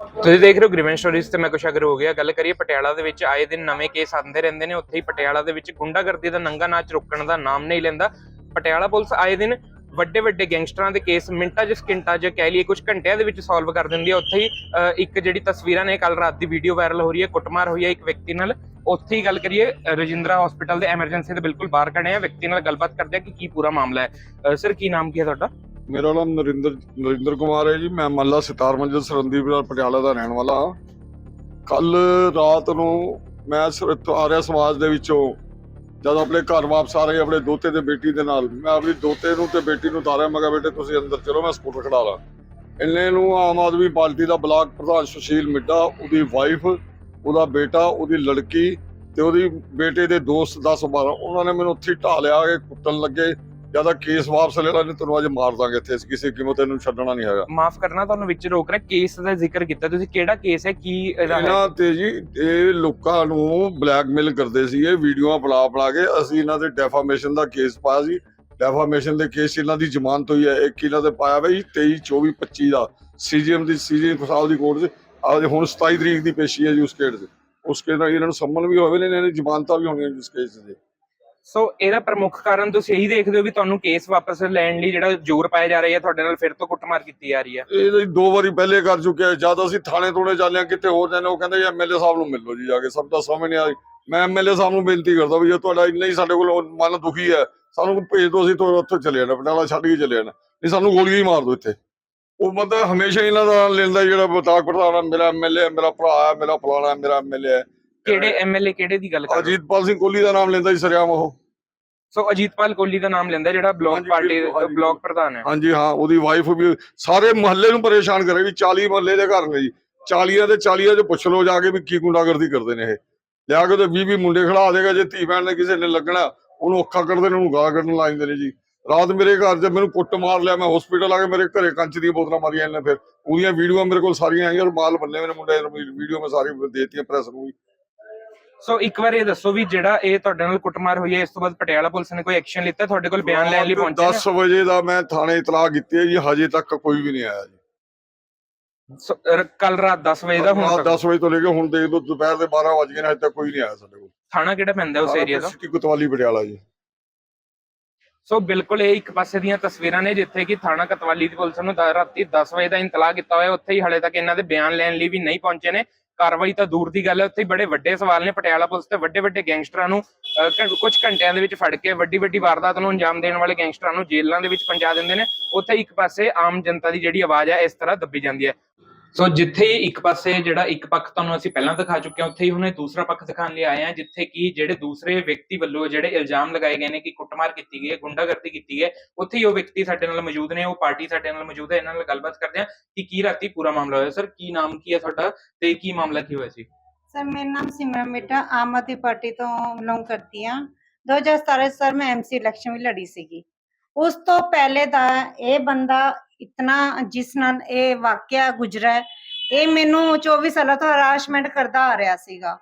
ਤੁਸੀਂ ਦੇਖ ਰਹੇ ਹੋ ਗ੍ਰੀਵਨ ਸਟੋਰੀਜ਼ ਤੇ ਮੈਂ ਕੁਛ ਅਗਰ ਹੋ ਗਿਆ। ਗੱਲ ਕਰੀਏ ਪਟਿਆਲਾ ਦੇ ਵਿੱਚ ਆਏ ਦਿਨ ਨਵੇਂ ਕੇਸ ਆਉਂਦੇ ਰਹਿੰਦੇ ਨੇ। ਉੱਥੇ ਹੀ ਪਟਿਆਲਾ ਦੇ ਵਿੱਚ ਗੁੰਡਾਗਰਦੀ ਦਾ ਨੰਗਾ ਨਾਚ ਰੁਕਣ ਦਾ ਨਾਮ ਨਹੀਂ ਲੈਂਦਾ। ਪਟਿਆਲਾ ਪੁਲਿਸ ਆਏ ਦਿਨ ਵੱਡੇ ਵੱਡੇ ਗੈਂਗਸਟਰਾਂ ਦੇ ਕੇਸ ਮਿੰਟਾਂ 'ਚ, ਸਕਿੰਟਾਂ 'ਚ ਕਹਿ ਲਈਏ ਕੁਝ ਘੰਟਿਆਂ ਦੇ ਵਿੱਚ ਸੋਲਵ ਕਰ ਦਿੰਦੀ ਹੈ ਉੱਥੇ ਹੀ ਇੱਕ ਜਿਹੜੀ ਤਸਵੀਰਾਂ ਨੇ ਕੱਲ ਰਾਤ ਦੀ ਵੀਡੀਓ ਵਾਇਰਲ ਹੋ ਰਹੀ ਹੈ, ਕੁੱਟਮਾਰ ਹੋਈ ਹੈ ਇੱਕ ਵਿਅਕਤੀ ਨਾਲ। ਉੱਥੇ ਹੀ ਗੱਲ ਕਰੀਏ ਰਜਿੰਦਰਾ ਹਸਪੀਟਲ ਦੇ ਐਮਰਜੈਂਸੀ ਦੇ ਬਿਲਕੁਲ ਬਾਹਰ ਖੜੇ ਆ। ਵਿਅਕਤੀ ਨਾਲ ਗੱਲਬਾਤ ਕਰਦੇ ਆ ਕਿ ਕੀ ਪੂਰਾ ਮਾਮਲਾ ਹੈ। ਸਰ ਕੀ ਨਾਮ ਕੀ ਹੈ ਤੁਹਾਡਾ? ਮੇਰਾ ਨਾਮ ਨਰਿੰਦਰ ਨਰਿੰਦਰ ਕੁਮਾਰ ਹੈ ਜੀ। ਮੈਂ ਮੱਲਾ ਸਿਤਾਰ ਮੰਜਲ ਸਰੰਦੀ ਬਾਜ਼ਾਰ ਪਟਿਆਲਾ ਦਾ ਰਹਿਣ ਵਾਲਾ ਹਾਂ। ਕੱਲ ਰਾਤ ਨੂੰ ਮੈਂ ਸੁਰਤ ਆਰਿਆ ਸਮਾਜ ਦੇ ਵਿੱਚੋਂ। ਜਦ ਆਪਣੇ ਘਰ ਵਾਪਸ ਆ ਰਹੇ ਆਪਣੇ ਦੋਤੇ ਤੇ ਬੇਟੀ ਦੇ ਨਾਲ। ਮੈਂ ਆਪਣੀ ਦੋਤੇ ਨੂੰ ਤੇ ਬੇਟੀ ਨੂੰ ਉਤਾਰਿਆ ਮੈਂ ਕਿਹਾ, ਬੇਟੇ, ਤੁਸੀਂ ਅੰਦਰ ਚਲੋ, ਮੈਂ ਸਕੂਟਰ ਖੜਾ ਲਾਂ। ਇੰਨੇ ਨੂੰ ਆਮ ਆਦਮੀ ਪਾਰਟੀ ਦਾ ਬਲਾਕ ਪ੍ਰਧਾਨ ਸੁਸ਼ੀਲ ਮਿੱਡਾ, ਉਹਦੀ ਵਾਈਫ ਉਹਦਾ ਬੇਟਾ, ਉਹਦੀ ਲੜਕੀ ਤੇ ਉਹਦੀ ਬੇਟੇ ਦੇ ਦੋਸਤ 10 12 ਉਹਨਾਂ ਨੇ ਮੈਨੂੰ ਉੱਥੇ ਹੀ ਢਾ ਲਿਆ ਕੇ ਕੁੱਟਣ ਲੱਗੇ। ਜ਼ਿਆਦਾ ਕੇਸ ਵਾਪਸ ਲੈ ਲੈਣੇ ਤੈਨੂੰ ਅੱਜ ਮਾਰ ਦਾਂਗੇ ਇੱਥੇ ਕਿਸੇ ਕੀਮਤ ਇਹਨੂੰ ਛੱਡਣਾ ਨਹੀਂ ਹੈਗਾ। ਮਾਫ ਕਰਨਾ ਤੁਹਾਨੂੰ ਵਿੱਚ ਰੋਕ ਰਿਹਾ ਕੇਸ ਦਾ ਜ਼ਿਕਰ ਕੀਤਾ ਤੁਸੀਂ ਕਿਹੜਾ ਕੇਸ ਹੈ ਕੀ ਇਹਦਾ ਹੈ? ਇਹਨਾਂ ਤੇ ਜੀ ਇਹ ਲੋਕਾਂ ਨੂੰ ਬਲੈਕਮੇਲ ਕਰਦੇ ਸੀ ਇਹ ਵੀਡੀਓਆਂ ਬਣਾ ਬਣਾ ਕੇ ਅਸੀਂ ਇਹਨਾਂ ਦੇ ਡੈਫਾਮੇਸ਼ਨ ਦਾ ਕੇਸ ਪਾਇਆ ਸੀ। ਡੈਫਾਮੇਸ਼ਨ ਦੇ ਕੇਸ ਇਹਨਾਂ ਦੀ ਜ਼ਮਾਨਤ ਹੋਈ ਹੈ ਇੱਕ ਇਹਨਾਂ ਤੇ ਪਾਇਆ ਬਈ 23 24 25 ਦਾ। ਸੀਜੀਐਮ ਦੀ ਸੀਜੀਐਮ ਸਾਹਿਬ ਦੀ ਕੋਰਟ 'ਚ ਅੱਜ ਹੁਣ 27 ਤਰੀਕ ਦੀ ਪੇਸ਼ੀ ਹੈ ਜੀ ਉਸ ਕੇਸ 'ਚ। ਉਸ ਕੇਸ ਨਾਲ ਇਹਨਾਂ ਨੂੰ ਸੰਮਨ ਵੀ ਹੋਵੇ ਨੇ ਇਹਨਾਂ ਦੀ ਜ਼ਮਾਨਤਾਂ ਵੀ ਹੋਣੀਆਂ ਇਸ ਕੇਸ 'ਚ। ਸੋ ਇਹਦਾ ਪ੍ਰਮੁੱਖ ਕਾਰਨ ਤੁਸੀਂ ਇਹੀ ਦੇਖਦੇ ਹੋ ਵੀ ਤੁਹਾਨੂੰ ਕੇਸ ਵਾਪਸ ਲੈਣ ਲਈ ਜਿਹੜਾ ਜ਼ੋਰ ਪਾਇਆ ਜਾ ਰਿਹਾ ਹੈ, ਤੁਹਾਡੇ ਨਾਲ ਫਿਰ ਤੋਂ ਕੁੱਟਮਾਰ ਕੀਤੀ ਜਾ ਰਹੀ ਹੈ? ਇਹ ਤਾਂ ਦੋ ਵਾਰੀ ਪਹਿਲੇ ਕਰ ਚੁੱਕਿਆ ਜਦ ਅਸੀਂ ਥਾਣੇ ਤੋੜੇ ਜਾਂਦੇ ਹਾਂ, ਕਿਤੇ ਹੋਰ ਜਾਂਦੇ ਉਹ ਕਹਿੰਦੇ ਐਮਐਲਏ ਸਾਹਿਬ ਨੂੰ ਮਿਲ ਲਓ ਜੀ ਜਾ ਕੇ। ਸਭ ਦਾ ਸਮਝ ਨਹੀਂ ਆ ਮੈਂ ਐਮਐਲਏ ਸਾਹਿਬ ਨੂੰ ਬੇਨਤੀ ਕਰਦਾ ਵੀ ਜੇ ਤੁਹਾਡਾ ਇੰਨਾ ਹੀ ਸਾਡੇ ਕੋਲ ਮਨ ਦੁਖੀ ਹੈ, ਸਾਨੂੰ ਭੇਜ ਦਿਓ, ਅਸੀਂ ਤੋਂ ਉੱਥੇ ਚਲੇ ਜਾਣਾ, ਪਟਿਆਲਾ ਛੱਡ ਕੇ ਚਲੇ ਜਾਣਾ। ਨਹੀਂ, ਸਾਨੂੰ ਗੋਲੀ ਹੀ ਮਾਰ ਦਿਓ ਇੱਥੇ। ਉਹ ਬੰਦਾ ਹਮੇਸ਼ਾ ਇਹਨਾਂ ਦਾ ਲੈਂਦਾ ਜਿਹੜਾ ਬਤਾਕ ਪ੍ਰਧਾਨ ਮੇਰਾ ਐਮਐਲਏ ਮੇਰਾ ਭਰਾ ਹੈ ਮੇਰਾ ਫਲਾਣਾ ਮੇਰਾ ਐਮਐਲਏ ਹੈ। ਕਿਹੜੇ ਐਮਐਲਏ ਕਿਹੜੇ ਦੀ ਗੱਲ ਕਰ ਰਹੇ ਹੋ? ਅਜੀਤਪਾਲ ਸਿੰਘ ਕੋਹਲੀ ਦਾ ਨਾਮ ਲੈਂਦਾ ਜੀ ਸਰਿਆਮ ਉਹ। ਸੋ ਅਜੀਤਪਾਲ ਕੋਹਲੀ ਦਾ ਨਾਮ ਲੈਂਦਾ ਜਿਹੜਾ ਬਲਾਕ ਹਾਂਜੀ, ਪਾਰਟੀ ਬਿਲਕੁਲ, ਹਾਂਜੀ। ਬਲਾਕ ਪ੍ਰਧਾਨ ਹੈ। ਹਾਂਜੀ ਹਾਂ ਉਹਦੀ ਵਾਈਫ ਵੀ ਸਾਰੇ ਮੁਹੱਲੇ ਨੂੰ ਪਰੇਸ਼ਾਨ ਕਰੇ ਵੀ 40 ਮੁਹੱਲੇ ਦੇ ਘਰ ਨੇ ਜੀ। 40 ਦੇ 40 ਚ ਪੁੱਛ ਲਓ ਜਾ ਕੇ ਵੀ ਕੀ ਗੁੰਡਾਗਰਦੀ ਕਰਦੇ ਨੇ ਇਹ। ਲਿਆ ਕੇ ਤੇ 20 20 ਮੁੰਡੇ ਖੜਾ ਦੇਗਾ ਜੇ ਧੀ ਭੈਣ ਨੇ ਕਿਸੇ ਨੇ ਲੱਗਣਾ ਉਹਨੂੰ ਔਖਾ ਕਰਦੇ ਨੇ ਉਹਨੂੰ ਗਾਲਾਂ ਕੱਢਣ ਜਾਂਦੇ ਨੇ ਜੀ। ਰਾਤ ਮੇਰੇ ਘਰ 'ਚ ਮੈਨੂੰ ਕੁੱਟ ਮਾਰ ਲਿਆ ਮੈਂ ਹਸਪੀਟਲ ਆ ਕੇ ਮੇਰੇ ਘਰੇ ਕੰਚ ਦੀਆਂ ਬੋਤਲਾਂ ਮਾਰੀਆਂ ਇਹਨੇ ਫਿਰ। ਉਹਦੀਆਂ ਵੀਡੀਓ ਮੇਰੇ ਕੋਲ ਸਾਰੀਆਂ ਆਈਆਂ ਮਾਲ ਬੰਨੇ ਮੇਰੇ ਮੁੰਡੇ ਵੀਡੀਓ ਮੈਂ ਸਾਰੀ ਦੇਤੀਆਂ ਪ੍ਰੈਸ ਨੂੰ ਵੀ। ਸੋ ਇੱਕ ਵਾਰ ਇਹ ਦੱਸੋ ਵੀ ਜਿਹੜਾ ਇਹ ਤੁਹਾਡੇ ਨਾਲ ਕੁੱਟਮਾਰ ਹੋਈ ਹੈ ਇਸ ਤੋਂ ਬਾਅਦ ਪਟਿਆਲਾ ਪੁਲਿਸ ਨੇ ਕੋਈ ਐਕਸ਼ਨ ਲਿੱਤਾ? ਤੁਹਾਡੇ ਕੋਲ ਬਿਆਨ ਲੈਣ ਲਈ ਪਹੁੰਚੇ ਨੇ? 10 ਵਜੇ ਦਾ ਮੈਂ ਥਾਣੇ ਇਤਲਾਹ ਕੀਤੀ ਹੈ ਜੀ ਹਜੇ ਤੱਕ ਕੋਈ ਵੀ ਨਹੀਂ ਆਇਆ ਜੀ। ਕੱਲ ਰਾਤ 10 ਵਜੇ ਦਾ ਹੁਣ ਰਾਤ ਤੱਕ? 10 ਵਜੇ ਤੋਂ ਲੈ ਕੇ ਹੁਣ ਦੇਖ ਲਓ ਦੁਪਹਿਰ ਦੇ 12 ਵਜ ਗਏ ਨੇ ਹਜੇ ਤੱਕ ਕੋਈ ਨਹੀਂ ਆਇਆ ਸਾਡੇ ਕੋਲ। ਥਾਣਾ ਕਿਹੜਾ ਪੈਂਦਾ ਉਸ ਏਰੀਆ ਦਾ? ਸਿਟੀ ਕੁਤਵਾਲੀ ਪਟਿਆਲਾ ਜੀ। ਸੋ ਬਿਲਕੁਲ ਇਹ ਇੱਕ ਪਾਸੇ ਦੀਆਂ ਤਸਵੀਰਾਂ ਨੇ ਜਿੱਥੇ ਕਿ ਥਾਣਾ ਕਤਵਾਲੀ ਦੀ ਪੁਲਿਸ ਨੂੰ ਰਾਤੀ 10 ਵਜੇ ਦਾ ਇੰਤਲਾਹ ਕੀਤਾ ਹੋਇਆ ਉੱਥੇ ਹੀ ਹਲੇ ਤੱਕ ਇਹਨਾਂ ਦੇ ਬਿਆਨ ਲੈਣ ਲਈ ਵੀ ਨਹੀਂ ਪਹੁੰਚੇ ਨੇ। ਕਾਰਵਾਈ ਤਾਂ ਦੂਰ ਦੀ ਗੱਲ ਹੈ ਉੱਥੇ ਬੜੇ ਵੱਡੇ ਸਵਾਲ ਨੇ ਪਟਿਆਲਾ ਪੁਲਿਸ ਤੇ ਵੱਡੇ ਵੱਡੇ ਗੈਂਗਸਟਰਾਂ ਨੂੰ ਅਹ, ਘੰ- ਕੁਝ ਘੰਟਿਆਂ ਦੇ ਵਿੱਚ ਫੜ ਕੇ ਵੱਡੀ ਵੱਡੀ ਵਾਰਦਾਤ ਨੂੰ ਅੰਜਾਮ ਦੇਣ ਵਾਲੇ ਗੈਂਗਸਟਰਾਂ ਨੂੰ ਜੇਲ੍ਹਾਂ ਦੇ ਵਿੱਚ ਪਹੁੰਚਾ ਦਿੰਦੇ ਨੇ ਉੱਥੇ ਇੱਕ ਪਾਸੇ ਆਮ ਜਨਤਾ ਦੀ ਜਿਹੜੀ ਆਵਾਜ਼ ਹੈ ਇਸ ਤਰ੍ਹਾਂ ਦੱਬੀ ਜਾਂਦੀ ਹੈ। ਸੋ ਜਿੱਥੇ ਹੀ ਇੱਕ ਪਾਸੇ ਜਿਹੜਾ ਇੱਕ ਪੱਖ ਤੁਹਾਨੂੰ ਅਸੀਂ ਪਹਿਲਾਂ ਦਿਖਾ ਚੁੱਕੇ ਹਾਂ, ਉੱਥੇ ਹੀ ਹੁਣੇ ਦੂਸਰਾ ਪੱਖ ਦਿਖਾਉਣ ਲਈ ਆਏ ਹਾਂ, ਜਿੱਥੇ ਕਿ ਜਿਹੜੇ ਦੂਸਰੇ ਵਿਅਕਤੀ ਵੱਲੋਂ ਜਿਹੜੇ ਇਲਜ਼ਾਮ ਲਗਾਏ ਗਏ ਨੇ ਕਿ ਕੁੱਟਮਾਰ ਕੀਤੀ ਗਈ ਹੈ, ਗੁੰਡਾਗਰਦੀ ਕੀਤੀ ਹੈ, ਉੱਥੇ ਹੀ ਉਹ ਵਿਅਕਤੀ ਸਾਡੇ ਨਾਲ ਮੌਜੂਦ ਨੇ, ਉਹ ਪਾਰਟੀ ਸਾਡੇ ਨਾਲ ਮੌਜੂਦ ਹੈ, ਇਹਨਾਂ ਨਾਲ ਗੱਲਬਾਤ ਕਰਦੇ ਹਾਂ ਕਿ ਕੀ ਰਾਤੀ ਪੂਰਾ ਮਾਮਲਾ ਹੋਇਆ। ਸਰ ਕੀ ਨਾਮ ਕੀ ਹੈ ਤੁਹਾਡਾ ਤੇ ਕੀ ਮਾਮਲਾ ਕੀ ਹੋਇਆ ਸੀ? ਸਰ ਮੇਰਾ ਨਾਮ ਸਿਮਰਨ ਮਿੱਟਾ ਆਮ ਆਦਮੀ ਪਾਰਟੀ ਤੋਂ ਬਿਲੋਂਗ ਕਰਦੀ ਹਾਂ। 2017 ਸਰ ਮੈਂ ਐਮਸੀ ਇਲੈਕਸ਼ਨ ਵੀ ਲੜੀ ਸੀਗੀ। ਉਸ ਤੋਂ ਪਹਿਲੇ ਦਾ ਇਹ ਬੰਦਾ ਇਤਨਾ ਜਿਸ ਨਾਲ ਇਹ ਵਾਕਿਆ ਗੁਜ਼ਰਾ ਇਹ ਮੈਨੂੰ 24 ਸਾਲਾਂ ਤੋਂ ਹਰਾਸਮੈਂਟ ਕਰਦਾ ਆ ਰਿਹਾ ਸੀਗਾ।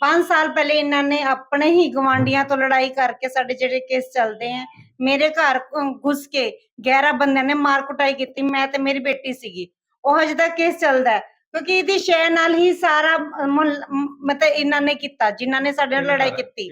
5 ਸਾਲ ਪਹਿਲੇ ਇਹਨਾਂ ਨੇ ਆਪਣੇ ਹੀ ਗਵਾਂਡੀਆਂ ਤੋਂ ਲੜਾਈ ਕਰਕੇ ਸਾਡੇ ਜਿਹੜੇ ਕੇਸ ਚੱਲਦੇ ਆ ਮੇਰੇ ਘਰ ਘੁਸ ਕੇ 11 ਬੰਦਿਆਂ ਨੇ ਮਾਰ ਕੁਟਾਈ ਕੀਤੀ ਮੈਂ ਤੇ ਮੇਰੀ ਬੇਟੀ ਸੀਗੀ। ਉਹ ਹਜੇ ਤੱਕ ਕੇਸ ਚੱਲਦਾ ਕਿਉਂਕਿ ਇਹਦੀ ਸ਼ੈ ਨਾਲ ਹੀ ਸਾਰਾ ਮਤਲਬ ਇਹਨਾਂ ਨੇ ਕੀਤਾ ਜਿਨ੍ਹਾਂ ਨੇ ਸਾਡੇ ਨਾਲ ਲੜਾਈ ਕੀਤੀ।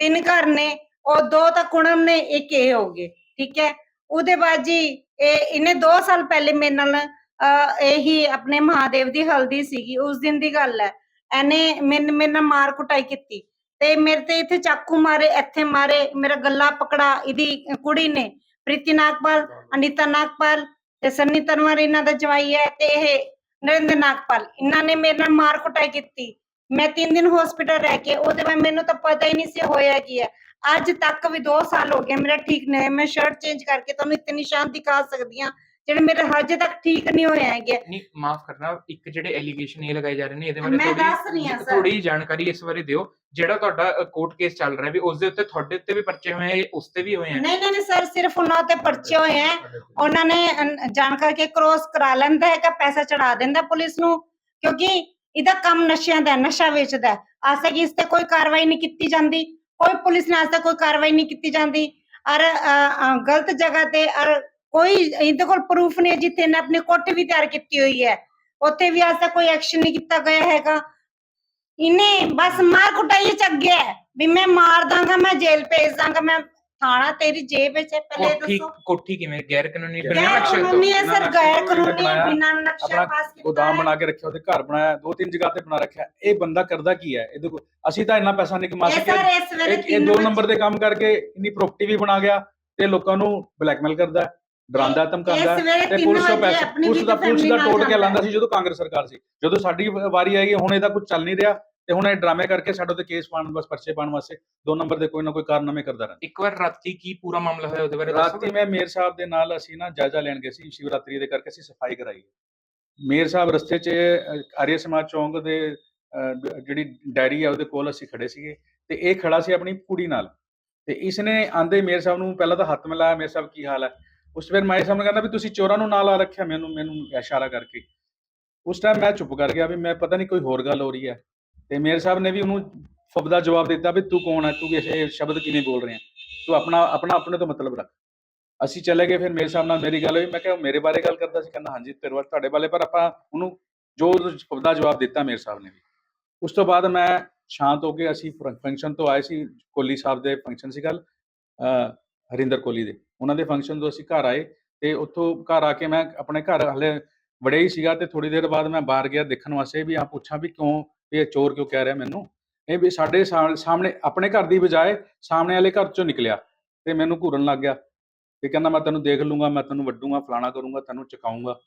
ਤਿੰਨ ਘਰ ਨੇ ਔਰ ਦੋ ਤਾਂ ਕੁਣਮ ਨੇ ਇੱਕ ਇਹ ਹੋ ਗਏ ਠੀਕ ਹੈ। ਉਹਦੇ ਬਾਅਦ ਜੀ ਇਹ ਇਹਨੇ 2 ਸਾਲ ਪਹਿਲੇ ਮੇਰੇ ਨਾਲ ਅਹ, ਇਹੀ ਆਪਣੇ ਮਹਾਦੇਵ ਦੀ ਹਲਦੀ ਸੀਗੀ ਉਸ ਦਿਨ ਦੀ ਗੱਲ ਹੈ। ਇਹਨੇ ਮੇਰੇ ਮੇਰੇ ਨਾਲ ਮਾਰ ਕੁਟਾਈ ਕੀਤੀ। ਤੇ ਮੇਰੇ ਤੇ ਇੱਥੇ ਚਾਕੂ ਮਾਰੇ ਇੱਥੇ ਮਾਰੇ ਮੇਰਾ ਗੱਲਾ ਪਕੜਾ ਇਹਦੀ ਕੁੜੀ ਨੇ। ਪ੍ਰੀਤੀ ਨਾਗਪਾਲ ਅਨੀਤਾ ਨਾਗਪਾਲ ਤੇ ਸੰਨੀ ਤਨਵਰ ਇਹਨਾਂ ਦਾ ਜਵਾਈ ਹੈ ਤੇ ਇਹ ਨਰਿੰਦਰ ਨਾਗਪਾਲ ਇਹਨਾਂ ਨੇ ਮੇਰੇ ਨਾਲ ਮਾਰ ਕੁਟਾਈ ਕੀਤੀ। ਮੈਂ 3 ਦਿਨ ਹਸਪੀਟਲ ਰਹਿ ਕੇ ਉਹਦੇ ਬਾਅਦ ਮੈਨੂੰ ਤਾਂ ਪਤਾ ਹੀ ਨਹੀਂ ਸੀ ਹੋਇਆ ਕੀ ਹੈ। ਅੱਜ ਤੱਕ ਵੀ 2 ਸਾਲ ਹੋ ਗਏ ਮੇਰਾ ਠੀਕ ਨਹੀਂ। ਮੈਂ ਸ਼ਰਟ ਚੇਂਜ ਕਰਕੇ ਤੁਹਾਨੂੰ ਇਤਨੇ ਨਿਸ਼ਾਨ ਦਿਖਾ ਸਕਦੀ ਹਾਂ ਜਿਹੜੇ ਮੇਰੇ ਹਜੇ ਤੱਕ ਠੀਕ ਨਹੀਂ ਹੋਏ ਹੈਗੇ ਨਹੀਂ ਮਾਫ ਕਰਨਾ ਇੱਕ ਜਿਹੜੇ ਐਲੀਗੇਸ਼ਨ ਇਹ ਲਗਾਏ ਜਾ ਰਹੇ ਨੇ ਇਹਦੇ ਮੈਂ ਬਾਰੇ ਦੱਸ ਰਹੀ ਹਾਂ ਸਰ। ਥੋੜੀ ਜਾਣਕਾਰੀ ਇਸ ਬਾਰੇ ਦਿਓ ਜਿਹੜਾ ਤੁਹਾਡਾ ਕੋਰਟ ਕੇਸ ਚੱਲ ਰਿਹਾ ਵੀ ਉਸ ਦੇ ਉੱਤੇ ਤੁਹਾਡੇ ਉੱਤੇ ਵੀ ਪਰਚੇ ਹੋਏ ਆ ਉਸ ਤੇ ਵੀ ਹੋਏ ਆ ਨਹੀਂ ਨਹੀਂ ਨਹੀਂ ਸਰ ਸਿਰਫ ਉਹਨਾਂ ਤੇ ਪਰਚੇ ਹੋਏ ਹੈ ਉਹਨਾਂ ਨੇ ਅਨ- ਜਾਣ ਕਰਕੇ ਕ੍ਰੋਸ ਕਰਾ ਲੈਂਦਾ ਹੈ ਕਿ ਪੈਸਾ ਚੜਾ ਦਿੰਦਾ ਪੁਲਿਸ ਨੂੰ ਕਿਉਂਕਿ ਇਹਦਾ ਕੰਮ ਨਸ਼ਿਆਂ ਦਾ ਨਸ਼ਾ ਵੇਚਦਾ ਹੈ। ਅੱਜ ਤੱਕ ਇਸ ਤੇ ਕੋਈ ਕਾਰਵਾਈ ਨਹੀਂ ਕੀਤੀ ਜਾਂਦੀ ਕੋਈ ਪੁਲਿਸ ਨੇ ਅੱਜ ਤੱਕ ਕੋਈ ਕਾਰਵਾਈ ਨਹੀਂ ਕੀਤੀ ਜਾਂਦੀ। ਔਰ ਗਲਤ ਜਗ੍ਹਾ ਤੇ, ਔਰ ਕੋਈ ਇਹਦੇ ਕੋਲ ਪ੍ਰੂਫ ਨਹੀਂ ਜਿੱਥੇ ਇਹਨੇ ਆਪਣੀ ਕੋਠੀ ਵੀ ਤਿਆਰ ਕੀਤੀ ਹੋਈ ਹੈ। ਉੱਥੇ ਵੀ ਅੱਜ ਤੱਕ ਕੋਈ ਐਕਸ਼ਨ ਨਹੀਂ ਕੀਤਾ ਗਿਆ ਹੈਗਾ। ਇਹਨੇ ਬਸ ਮਾਰ ਕੁਟਾਈ ਚ ਗਿਆ ਵੀ ਮੈਂ ਮਾਰ ਦਾਂਗਾ, ਮੈਂ ਜੇਲ੍ਹ ਭੇਜ ਦਾਂਗਾ, ਮੈਂ ਥਾਣਾ ਤੇਰੀ ਜੇਬ ਵਿੱਚ ਹੈ ਪਹਿਲੇ ਕੋਠੀ ਦੱਸੋ। ਕੋਠੀ ਕਿਵੇਂ? ਗੈਰ ਕਾਨੂੰਨੀ ਬਿਨਾਂ ਗੈਰ ਨਕਸ਼ੇ ਤੋਂ ਕਾਨੂੰਨੀ ਹੈ ਸਰ ਗੈਰ ਕਾਨੂੰਨੀ ਬਿਨਾਂ ਨਕਸ਼ਾ ਆਪਣਾ ਪਾਸ ਕੀਤਾ ਗੋਦਾਮ ਹੈ। ਬਣਾ ਕੇ ਰੱਖਿਆ ਉਹਦੇ ਘਰ ਬਣਾਇਆ ਦੋ ਤਿੰਨ ਜਗ੍ਹਾ ਤੇ ਬਣਾ ਰੱਖਿਆ। ਇਹ ਬੰਦਾ ਕਰਦਾ ਕੀ ਹੈ? ਇਹਦੇ ਕੋਲ ਅਸੀਂ ਤਾਂ ਇੰਨਾ ਪੈਸਾ ਨਹੀਂ ਕਮਾ ਇਹ ਸਕੇ। ਸਰ ਇਸ ਵੇਲੇ ਇਹ ਦੋ ਨੰਬਰ ਦੇ ਕੰਮ ਕਰਕੇ ਇੰਨੀ ਪ੍ਰਾਪਰਟੀ ਵੀ ਬਣਾ ਗਿਆ ਤੇ ਲੋਕਾਂ ਨੂੰ ਬਲੈਕਮੇਲ ਕਰਦਾ ਹੈ, ਡਰਾਉਂਦਾ ਧਮਕਾਉਂਦਾ ਇਸ ਹੈ ਵੇਲੇ ਤੇ ਪੁਲਿਸ ਤੋਂ ਵਜੇ ਪੈਸੇ ਆਪਣੀ ਪੁਲਿਸ ਦਾ ਪੁਲਿਸ ਦਾ ਟੋਟ ਕੇ ਲਾਂਦਾ ਸੀ ਜਦੋਂ ਕਾਂਗਰਸ ਸਰਕਾਰ ਸੀ। ਜਦੋਂ ਸਾਡੀ ਵਾਰੀ ਆਈ ਹੁਣ ਇਹਦਾ ਕੁਝ ਚੱਲ ਨਹੀਂ ਰਿਹਾ। ਤੇ ਹੁਣ ਇਹ ਡਰਾਮੇ ਕਰਕੇ ਸਾਡੇ ਤੇ ਕੇਸ ਪਾਉਣ ਬਸ ਪਰਚੇ ਪਾਉਣ ਵਾਸਤੇ ਦੋ ਨੰਬਰ ਦੇ ਕੋਈ ਨਾ ਕੋਈ ਕਾਰਨਾਮੇ ਕਰਦਾ ਰਹਿੰਦਾ। ਇੱਕ ਵਾਰ ਰਾਤੀ ਕੀ ਪੂਰਾ ਮਾਮਲਾ ਹੋਇਆ ਉਹਦੇ ਬਾਰੇ ਰਾਤੀ ਦੱਸੋਗੇ ਮੈਂ ਮੇਰ ਸਾਹਿਬ ਦੇ ਨਾਲ ਅਸੀਂ ਨਾ ਜਾਇਜ਼ਾ ਲੈਣ ਗਏ ਸੀ ਸ਼ਿਵਰਾਤਰੀ ਦੇ ਕਰਕੇ ਅਸੀਂ ਸਫ਼ਾਈ ਕਰਾਈ। ਮੇਰ ਸਾਹਿਬ ਰਸਤੇ 'ਚ ਆਰੀਆ ਸਮਾਜ ਚੌਂਕ ਦੇ ਜਿਹੜੀ ਡੈਰੀ ਆ ਉਹਦੇ ਕੋਲ ਅਸੀਂ ਖੜੇ ਸੀਗੇ ਤੇ ਇਹ ਖੜਾ ਸੀ ਆਪਣੀ ਕੁੜੀ ਨਾਲ। ਤੇ ਇਸ ਨੇ ਆਂਦੇ ਮੇਰ ਸਾਹਿਬ ਨੂੰ ਪਹਿਲਾਂ ਤਾਂ ਹੱਥ ਮਿਲਾਇਆ ਮੇਰ ਸਾਹਿਬ ਕੀ ਹਾਲ ਹੈ? ਉਸ ਵੇਰ ਮਾਈ ਸਾਹਿਬ ਨੇ ਕਹਿੰਦਾ ਵੀ ਤੁਸੀਂ ਚੋਰਾਂ ਨੂੰ ਨਾਲ ਆ ਰੱਖਿਆ ਮੈਨੂੰ ਮੈਨੂੰ ਇਸ਼ਾਰਾ ਕਰਕੇ। ਉਸ ਟਾਈਮ ਮੈਂ ਚੁੱਪ ਕਰ ਗਿਆ ਵੀ ਮੈਂ ਪਤਾ ਨਹੀਂ ਕੋਈ ਹੋਰ ਗੱਲ ਹੋ ਰਹੀ ਹੈ। ਤੇ ਮੇਰ ਸਾਹਿਬ ਨੇ ਵੀ ਉਹਨੂੰ ਫਬਦਾ ਜਵਾਬ ਦਿੱਤਾ ਵੀ ਤੂੰ ਕੌਣ ਹੈ ਤੂੰ ਇਹ ਸ਼ਬਦ ਕਿਵੇਂ ਬੋਲ ਰਿਹਾ? ਤੂੰ ਆਪਣਾ ਆਪਣਾ, ਆਪਣੇ ਤੋਂ ਮਤਲਬ ਰੱਖ। ਅਸੀਂ ਚਲੇ ਗਏ, ਫਿਰ ਮੇਰੇ ਸਾਹਿਬ ਨਾਲ ਮੇਰੀ ਗੱਲ ਹੋਈ। ਮੈਂ ਕਿਹਾ ਮੇਰੇ ਬਾਰੇ ਗੱਲ ਕਰਦਾ ਸੀ, ਕਹਿੰਦਾ, ਹਾਂਜੀ, ਤੇਰੇ ਬਾਰੇ, ਤੁਹਾਡੇ ਬਾਰੇ, ਪਰ ਆਪਾਂ ਉਹਨੂੰ ਜੋ ਫਬਦਾ ਜਵਾਬ ਦਿੱਤਾ ਮੇਰੇ ਸਾਹਿਬ ਨੇ ਵੀ। ਉਸ ਤੋਂ ਬਾਅਦ ਮੈਂ ਸ਼ਾਂਤ ਹੋ ਕੇ ਅਸੀਂ ਫੰਕਸ਼ਨ ਤੋਂ ਆਏ ਸੀ ਕੋਲੀ ਸਾਹਿਬ ਦੇ ਫੰਕਸ਼ਨ ਸੀ ਕੱਲ ਹਰਿੰਦਰ ਕੋਲੀ ਦੇ। ਉਹਨਾਂ ਦੇ ਫੰਕਸ਼ਨ ਤੋਂ ਅਸੀਂ ਘਰ ਆਏ ਤੇ ਉੱਥੋਂ ਘਰ ਆ ਕੇ ਮੈਂ ਆਪਣੇ ਘਰ ਹਲੇ ਵੜੇ ਹੀ ਸੀਗਾ ਤੇ ਥੋੜੀ ਦੇਰ ਬਾਅਦ ਮੈਂ ਬਾਹਰ ਗਿਆ ਦੇਖਣ ਵਾਸਤੇ ਵੀ ਆ ਪੁੱਛਾਂ ਵੀ ਕਿਉਂ ਵੀ ਇਹ ਚੋਰ ਕਿਉਂ ਕਹਿ ਰਿਹਾ ਮੈਨੂੰ? ਇਹ ਵੀ ਸਾਡੇ ਸਾਹਮਣੇ ਆਪਣੇ ਘਰ ਦੀ ਬਜਾਏ ਸਾਹਮਣੇ ਵਾਲੇ ਘਰ ਚੋਂ ਨਿਕਲਿਆ ਤੇ ਮੈਨੂੰ ਘੂਰਨ ਲੱਗ ਗਿਆ ਤੇ ਕਹਿੰਦਾ ਮੈਂ ਤੈਨੂੰ ਦੇਖ ਲੂੰਗਾ ਮੈਂ ਤੈਨੂੰ ਵੱਡੂੰਗਾ ਫਲਾਣਾ ਕਰੂੰਗਾ ਤੈਨੂੰ ਚਕਾਉਂਗਾ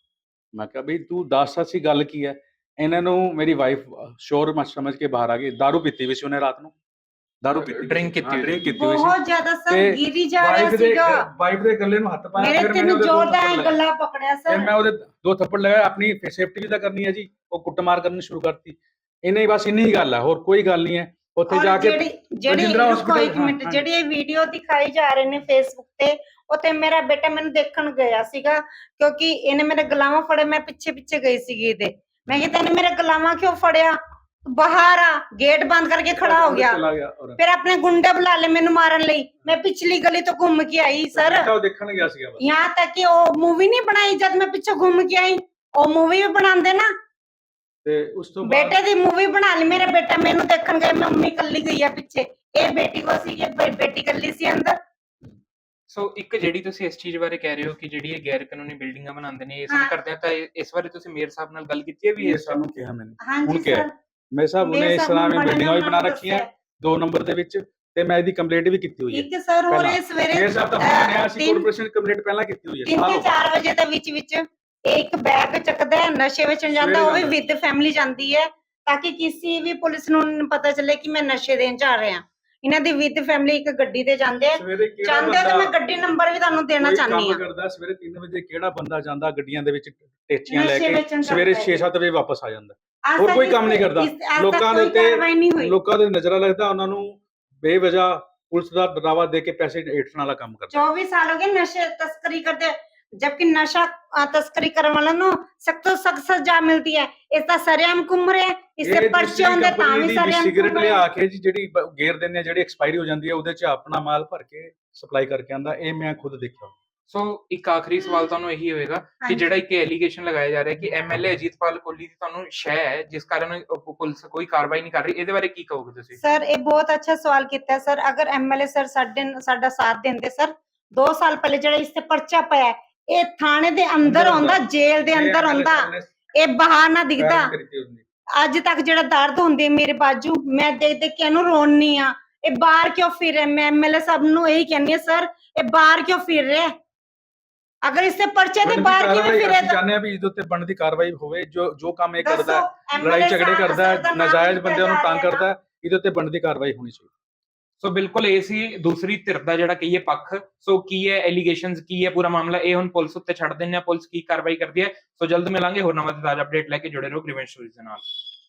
ਮੈਂ ਕਿਹਾ ਬਈ ਤੂੰ ਦੱਸ ਅਸੀਂ ਗੱਲ ਕੀ ਹੈ? ਇਹਨਾਂ ਨੂੰ ਮੇਰੀ ਵਾਈਫ ਸ਼ੋਰ ਮਚ ਸਮਝ ਕੇ ਬਾਹਰ ਆ ਗਈ। दारू ਪੀਤੀ ਵੀ ਸੀ ਉਹਨੇ ਰਾਤ ਨੂੰ। ਦਾਰੂ ਪੀਤੀ ਡਰਿੰਕ ਕੀਤੀ ਹੋਈ ਸੀ। ਬਹੁਤ ਜ਼ਿਆਦਾ ਸਰ ਗਿਰੀ ਜਾ ਰਿਹਾ ਸੀਗਾ। ਵਾਈਫ ਦੇ ਗੱਲੇ ਨੂੰ ਹੱਥ ਪਾਇਆ ਫਿਰ ਮੈਨੂੰ ਜ਼ੋਰਦਾਰ ਐ ਗੱਲਾਂ ਪਕੜਿਆ ਸਰ। ਮੈਂ ਉਹਦੇ ਦੋ ਥੱਪੜ ਲਗਾਏ ਆਪਣੀ ਸੇਫਟੀ ਵੀ ਤਾਂ ਕਰਨੀ ਹੈ ਜੀ। ਉਹ ਕੁੱਟਮਾਰ ਕਰਨੀ ਸ਼ੁਰੂ ਕਰਤੀ। ਇੰਨੀ ਬਸ ਇੰਨੀ ਗੱਲ ਆ ਹੋਰ ਕੋਈ ਗੱਲ ਨਹੀਂ ਹੈ। ਉੱਥੇ ਜਾ ਕੇ ਜਿਹੜੀ ਕੋਈ ਇੱਕ ਮਿੰਟ ਜਿਹੜੀ ਇਹ ਵੀਡੀਓ ਦਿਖਾਈ ਜਾ ਰਹੇ ਨੇ ਫੇਸਬੁੱਕ ਤੇ ਉੱਥੇ ਮੇਰਾ ਬੇਟਾ ਮੈਨੂੰ ਦੇਖਣ ਗਿਆ ਸੀਗਾ ਕਿਉਂਕਿ ਇਹਨੇ ਮੇਰੇ ਗਲਾਵਾਂ ਫੜੇ ਮੈਂ ਪਿੱਛੇ ਪਿੱਛੇ ਗਈ ਸੀਗੀ ਤੇ ਮੈਂ ਕਿਹਾ ਤੈਨੂੰ ਮੇਰੇ ਗਲਾਵਾਂ ਕਿਉਂ ਫੜਿਆ? ਬਾਹਰ ਆ ਗੇਟ ਬੰਦ ਕਰਕੇ ਖੜਾ ਹੋ ਗਿਆ। ਫਿਰ ਆਪਣੇ ਗੁੰਡੇ ਬੁਲਾ ਲਏ ਮੈਨੂੰ ਮਾਰਨ ਲਈ। ਮੈਂ ਪਿਛਲੀ ਗਲੀ ਤੋਂ ਘੁੰਮ ਕੇ ਆਈ ਸਰ। ਉਹ ਦੇਖਣ ਗਿਆ ਸੀਗਾ ਯਹਾਂ ਤੱਕ ਕਿ ਉਹ ਮੂਵੀ ਨਹੀਂ ਬਣਾਈ ਜਦ ਮੈਂ ਪਿੱਛੇ ਘੁੰਮ ਕੇ ਆਈ। ਉਹ ਮੂਵੀ ਵੀ ਬਣਾਉਂਦੇ ਨਾ ਤੇ ਉਸ ਤੋਂ ਬਾਅਦ ਬੇਟੇ ਦੀ ਮੂਵੀ ਬਣਾ ਲਈ ਮੇਰੇ ਬੇਟਾ ਮੈਨੂੰ ਦੇਖਣ ਗਏ ਮੰਮੀ ਕੱਲੀ ਗਈ ਆ ਪਿੱਛੇ ਇਹ ਬੇਟੀ ਕੋ ਸੀ ਇਹ ਬੇਟੀ ਕੱਲੀ ਸੀ ਅੰਦਰ ਸੋ ਇੱਕ ਜਿਹੜੀ ਤੁਸੀਂ ਇਸ ਚੀਜ਼ ਬਾਰੇ ਕਹਿ ਰਹੇ ਹੋ ਕਿ ਜਿਹੜੀ ਇਹ ਗੈਰ ਕਾਨੂੰਨੀ ਬਿਲਡਿੰਗਾਂ ਬਣਾਉਂਦੇ ਨੇ ਇਹ ਸਭ। ਕਰਦੇ ਆ ਤਾਂ ਇਸ ਬਾਰੇ ਤੁਸੀਂ ਮੇਅਰ ਸਾਹਿਬ ਨਾਲ ਗੱਲ ਕੀਤੀ ਹੈ ਵੀ ਇਹ ਸਾਨੂੰ ਕਿਹਾ ਮੈਨੂੰ ਹੁਣ ਕਿਆ ਹੈ? ਸਰ ਮੇਰੇ ਸਾਹਿਬ ਮੇਰੇ ਨੇ ਇਸ ਤਰ੍ਹਾਂ ਮੈਂ ਬੜੇ ਬਿਲਡਿੰਗਾਂ ਵੀ ਬਣਾ ਰੱਖੀਆਂ। ਦੋ ਨੰਬਰ ਦੇ ਵਿੱਚ ਤੇ ਮੈਂ ਇਹਦੀ ਕੰਪਲੀਟ ਵੀ ਕੀਤੀ ਹੋਈ ਹੈ ਹੈ ਸਰ ਹੋਰ। ਇਹ ਸਵੇਰੇ ਮੇਰੇ ਸਾਹਿਬ ਤਾਂ ਅਹ, ਹੁਣ ਬਣਿਆ ਸੀ ਕਾਰਪੋਰੇਸ਼ਨ ਕੰਪਲੀਟ ਪਹਿਲਾਂ ਕੀਤੀ ਹੋਈ ਹੈ ਤਿੰਨ ਸਾਲ ਤੇ ਹੋ ਗਏ। 4 ਵਜੇ ਦੇ ਵਿੱਚ ਵਿੱਚ ਇੱਕ ਬੈਗ ਚੱਕਦਾ ਹੈ ਨਸ਼ੇ ਵਿੱਚ ਜਾਂਦਾ ਉਹ ਵੀ ਵਿਦ ਫੈਮਿਲੀ ਜਾਂਦੀ ਹੈ ਤਾਂ ਕਿ ਕਿਸੇ ਵੀ ਪੁਲਿਸ ਨੂੰ ਪਤਾ ਚੱਲੇ ਕਿ ਮੈਂ ਨਸ਼ੇ ਦੇਣ ਜਾ ਰਿਹਾ। ਇਹਨਾਂ ਦੀ ਵਿਦ ਫੈਮਿਲੀ ਇੱਕ ਗੱਡੀ ਤੇ ਜਾਂਦੇ ਆ। ਜਾਂਦੇ ਆ ਮੈਂ ਗੱਡੀ ਨੰਬਰ ਵੀ ਤੁਹਾਨੂੰ ਦੇਣਾ ਚਾਹਨੀ ਆ ਕਰਦਾ ਸਵੇਰੇ 3 ਵਜੇ ਕਿਹੜਾ ਬੰਦਾ ਜਾਂਦਾ ਗੱਡੀਆਂ ਦੇ ਵਿੱਚ ਟੇਚੀਆਂ ਲੈ ਕੇ ਸਵੇਰੇ 6-7 ਵਜੇ ਵਾਪਸ ਆ ਜਾਂਦਾ। ਹੋਰ ਕੋਈ ਕੰਮ ਨਹੀਂ ਕਰਦਾ। ਲੋਕਾਂ ਦੇ ਉੱਤੇ ਲੋਕਾਂ ਦੇ ਨਜ਼ਰਾਂ ਲੱਗਦਾ ਉਹਨਾਂ ਨੂੰ ਬੇਵਜਾ ਪੁਲਿਸ ਦਾ ਡਰਾਵਾ ਦੇ ਕੇ ਪੈਸੇ ਏਟਣ ਵਾਲਾ ਕੰਮ ਕਰਦਾ। 24 ਸਾਲ ਹੋ ਗਏ ਨਸ਼ੇ ਤਸਕਰੀ ਕਰਦੇ। जबकि नशा अ, तस्करी करने वालों ਨੂੰ सख्त ਤੋਂ सख्त सजा मिलती है ਇਸ ਦਾ ਸਰਿਆਮ ਘੁੰਮ ਰਿਹਾ ਹੈ ਇਸੇ ਪਰਚੇ ਹੁੰਦੇ ਤਾਂ ਵੀ ਸਰਿਆਮ ਸਿਗਰਟ ਘੁੰਮ ਲਿਆ ਰਿਹਾ ਕੇ ਜੀ ਜਿਹੜੀ ਬ- ਗੇਰ ਦਿੰਦੇ ਆ ਜਿਹੜੀ ਐਕਸਪਾਇਰੀ ਹੋ ਜਾਂਦੀ ਹੈ ਉਹਦੇ ਚ ਆਪਣਾ ਮਾਲ ਭਰ ਕੇ ਸਪਲਾਈ ਕਰਕੇ ਆਂਦਾ ਇਹ ਮੈਂ ਖੁਦ ਦੇਖਿਆ ਸੋ ਇੱਕ ਆਖਰੀ ਸਵਾਲ ਤੁਹਾਨੂੰ ਇਹੀ ਹੋਵੇਗਾ ਕਿ ਹਾਂਜੀ। ਜਿਹੜਾ ਇੱਕ ਐਲੀਗੇਸ਼ਨ ਲਗਾਇਆ ਜਾ ਰਿਹਾ ਹੈ ਕਿ ਐਮਐਲਏ ਅਜੀਤਪਾਲ ਕੋਹਲੀ ਦੀ ਤੁਹਾਨੂੰ ਸ਼ੈ ਹੈ ਜਿਸ ਕਾਰਨ ਉਹ ਪੁਲਿਸ ਕੋਈ ਕਾਰਵਾਈ ਨਹੀਂ ਕਰ ਰਹੀ ਇਹਦੇ ਬਾਰੇ ਕੀ ਕਹੋਗੇ ਤੁਸੀਂ ਸਰ ਇਹ ਬਹੁਤ ਅੱਛਾ ਸਵਾਲ ਕੀਤਾ ਸਰ ਅਗਰ ਐਮਐਲਏ ਸਰ ਸਾਡੇ ਸਾਡਾ ਸਾਥ ਦਿੰਦੇ ਸਰ 2 ਸਾਲ ਪਹਿਲੇ ਜਿਹੜਾ ਇਸ ਤੇ ਪਰਚਾ ਪਿਆ ਹੈ, ਇਹ ਥਾਣੇ ਦੇ ਅੰਦਰ ਆਉਂਦਾ। ਜੇਲ੍ਹ ਦੇ ਅੰਦਰ ਆਉਂਦਾ। ਇਹ ਬਾਹਰ ਨਾ ਦਿਖਦਾ। ਅੱਜ ਤੱਕ ਜਿਹੜਾ ਦਰਦ ਹੁੰਦੀ ਮੇਰੇ ਬਾਜੂ ਮੈਂ ਦੇਖ ਦੇਖ ਕੇ ਇਹਨੂੰ ਰੋਣੀ ਆ ਇਹ ਬਾਹਰ ਕਿਉਂ ਫਿਰ ਰਿਹਾ? ਮੈਂ ਐਮਐਲਏ ਸਾਹਿਬ ਨੂੰ ਇਹੀ ਕਹਿੰਦੀ ਆ ਸਰ ਇਹ ਬਾਹਰ ਕਿਉਂ ਫਿਰ ਰਿਹਾ? ਅਗਰ ਇਸ ਤੇ ਪਰਚੇ ਤੇ ਬਾਹਰ ਕਿਵੇਂ ਅਸੀਂ ਫਿਰੇ ਤਾਂ ਚਾਹੁੰਦੇ ਆ ਵੀ ਇਹਦੇ ਉੱਤੇ ਬਣਦੀ ਕਾਰਵਾਈ ਹੋਵੇ ਜੋ ਜੋ ਕੰਮ ਇਹ ਕਰਦਾ ਲੜਾਈ ਝਗੜੇ ਕਰਦਾ ਦਾ ਨਾਜਾਇਜ਼ ਬੰਦਿਆਂ ਨੂੰ ਤੰਗ ਕਰਦਾ ਇਹਦੇ ਉੱਤੇ ਬਣਦੀ ਕਾਰਵਾਈ ਹੋਣੀ ਚਾਹੀਦੀ। ਸੋ ਬਿਲਕੁਲ ਇਹ ਸੀ ਦੂਸਰੀ ਧਿਰ ਦਾ ਜਿਹੜਾ ਕਹੀਏ ਪੱਖ। ਸੋ ਕੀ ਹੈ? ਐਲੀਗੇਸ਼ਨਸ ਕੀ ਹੈ? ਪੂਰਾ ਮਾਮਲਾ ਇਹ ਹੁਣ ਪੁਲਿਸ ਉੱਤੇ ਛੱਡ ਦਿੰਦੇ ਆ। ਪੁਲਿਸ ਕੀ ਕਾਰਵਾਈ ਕਰਦੀ ਹੈ? ਸੋ ਜਲਦ ਮਿਲਾਂਗੇ। ਹੋਰ ਨਵਾਂ ਤੇ ਤਾਜ਼ਾ ਅਪਡੇਟ ਲੈ ਕੇ ਜੁੜੇ ਰਹੋ ਗ੍ਰੀਵੈਂਸ ਸਟੋਰੀਜ਼ ਦੇ ਨਾਲ।